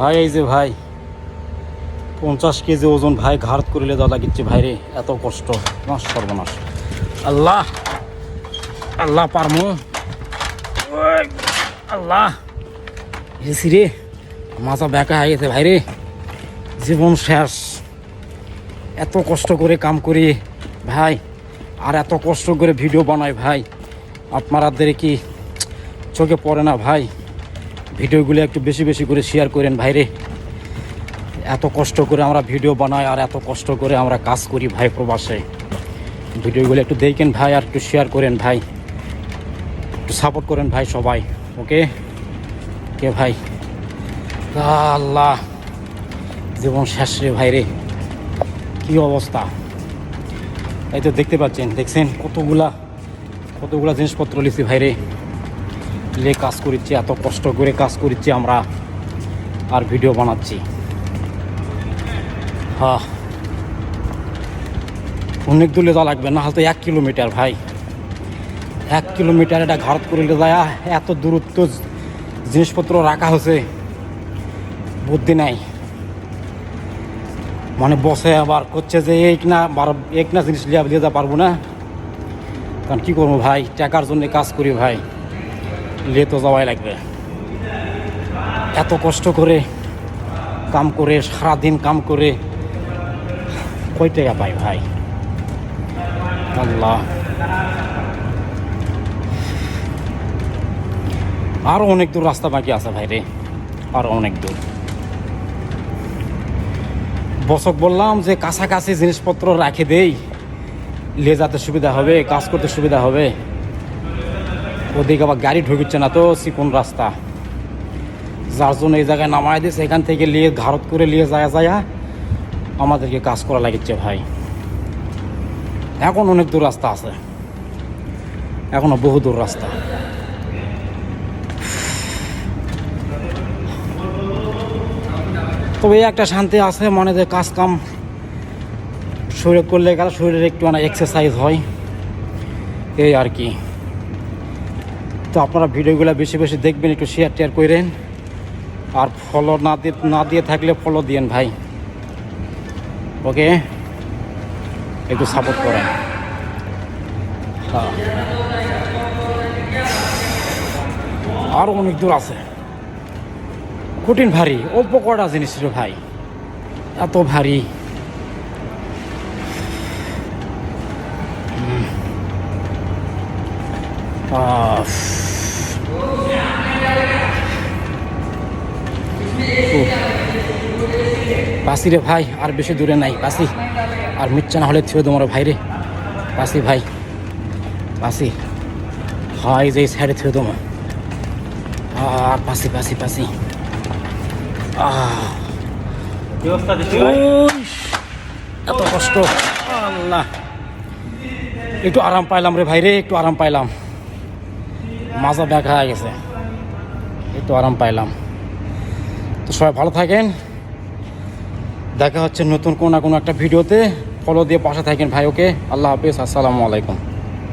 ভাই, এই যে ভাই, পঞ্চাশ কেজি ওজন ভাই ঘাড় করিলে দাদা কিচ্ছে ভাই রে, এত কষ্ট আমার সর্বনাশ আল্লাহ আল্লাহ পারমু। আল্লাহ। এসি রে মাথা ব্যাকা হয়ে গেছে ভাই রে। জীবন শেষ। এত কষ্ট করে কাম করি ভাই, আর এত কষ্ট করে ভিডিও বানাই ভাই। আপনারাদের কি চোখে পড়ে না ভাই? ভিডিওগুলো একটু বেশি বেশি করে শেয়ার করেন ভাইরে। এত কষ্ট করে আমরা ভিডিও বানাই আর এত কষ্ট করে আমরা কাজ করি ভাই প্রবাসে। ভিডিওগুলো একটু দেখেন ভাই আর একটু শেয়ার করেন ভাই। একটু সাপোর্ট করেন ভাই সবাই ওকে কে ভাই? আল্লাহ, জীবন শেষ রে ভাই রে। কী অবস্থা? এই তো দেখতে পাচ্ছেন, দেখছেন কতগুলা কতগুলা জিনিসপত্র লিখছি ভাই রে। লে কাজ করিচ্ছি, এত কষ্ট করে কাজ করিচ্ছি আমরা। আর ভিডিও বানাচ্ছি। হ্যাঁ অনেক দূরে যা লাগবে না হয়তো এক কিলোমিটার ভাই। এক কিলোমিটার এটা ঘাট করে যায় এত দূরত্ব জিনিসপত্র রাখা হয়েছে। বুদ্ধি নাই। মানে বসে আবার করছে যে এক না বার, এক না জিনিস লিয়া লিয়ে যা পারব না। কারণ কী করব ভাই? টাকার জন্য কাজ করি ভাই। লিয়ে তো যাওয়াই লাগবে। এত কষ্ট করে কাম করে, সারাদিন কাম করে, কয় টাকা পাই ভাই? আল্লাহ। অনেক দূর রাস্তা বাকি আছে ভাই রে। আরও অনেক দূর। বসক বললাম যে কাছাকাছি জিনিসপত্র রাখে দেই। লে যেতে সুবিধা হবে, কাজ করতে সুবিধা হবে। ওদিকে আবার গাড়ি ঢুকিচ্ছে না তো চিকন রাস্তা? যার জন্য এই জায়গায় নামায় দিয়েছে এখান থেকে নিয়ে ঘাড়ত করে নিয়ে যায় যায় আমাদেরকে কাজ করা লাগিচ্ছে ভাই। এখন অনেক দূর রাস্তা আছে। এখনও বহু দূর রাস্তা। তবে একটা শান্তি আছে, মনে যে কাজ কাম শরীর করলে গেলে শরীরের একটু মানে এক্সারসাইজ হয়। এই আর কি। তো আপনারা ভিডিওগুলো বেশি বেশি দেখবেন, একটু শেয়ার টেয়ার করেন আর ফলো না দিয়ে না দিয়ে থাকলে ফলো দিয়েন ভাই। ওকে একটু সাপোর্ট করেন। হ্যাঁ। আরও অনেক দূর আছে। কঠিন ভারী, অল্প কটা জিনিস ছিল ভাই। এত ভারী। আহ। বাসি রে ভাই আর বেশি দূরে নাই বাসি। আর মিচ্ছা না হলে ছেড়ে তোমার ভাই রে বাসি ভাই বাসি। হাই যে সাইডে ছেড়ে তোমার। আর পাসি পাসি পাসি আহ। এত কষ্ট। আল্লাহ। একটু আরাম পাইলাম রে ভাই রে একটু আরাম পাইলাম। মাজা দেখা হয়ে গেছে। একটু আরাম পাইলাম। তো সবাই ভালো থাকেন। দেখা হচ্ছে নতুন কোনো না কোনো একটা ভিডিওতে। ফলো দিয়ে পাশে থাকেন ভাই ওকে আল্লাহ হাফিজ, আসসালামু আলাইকুম।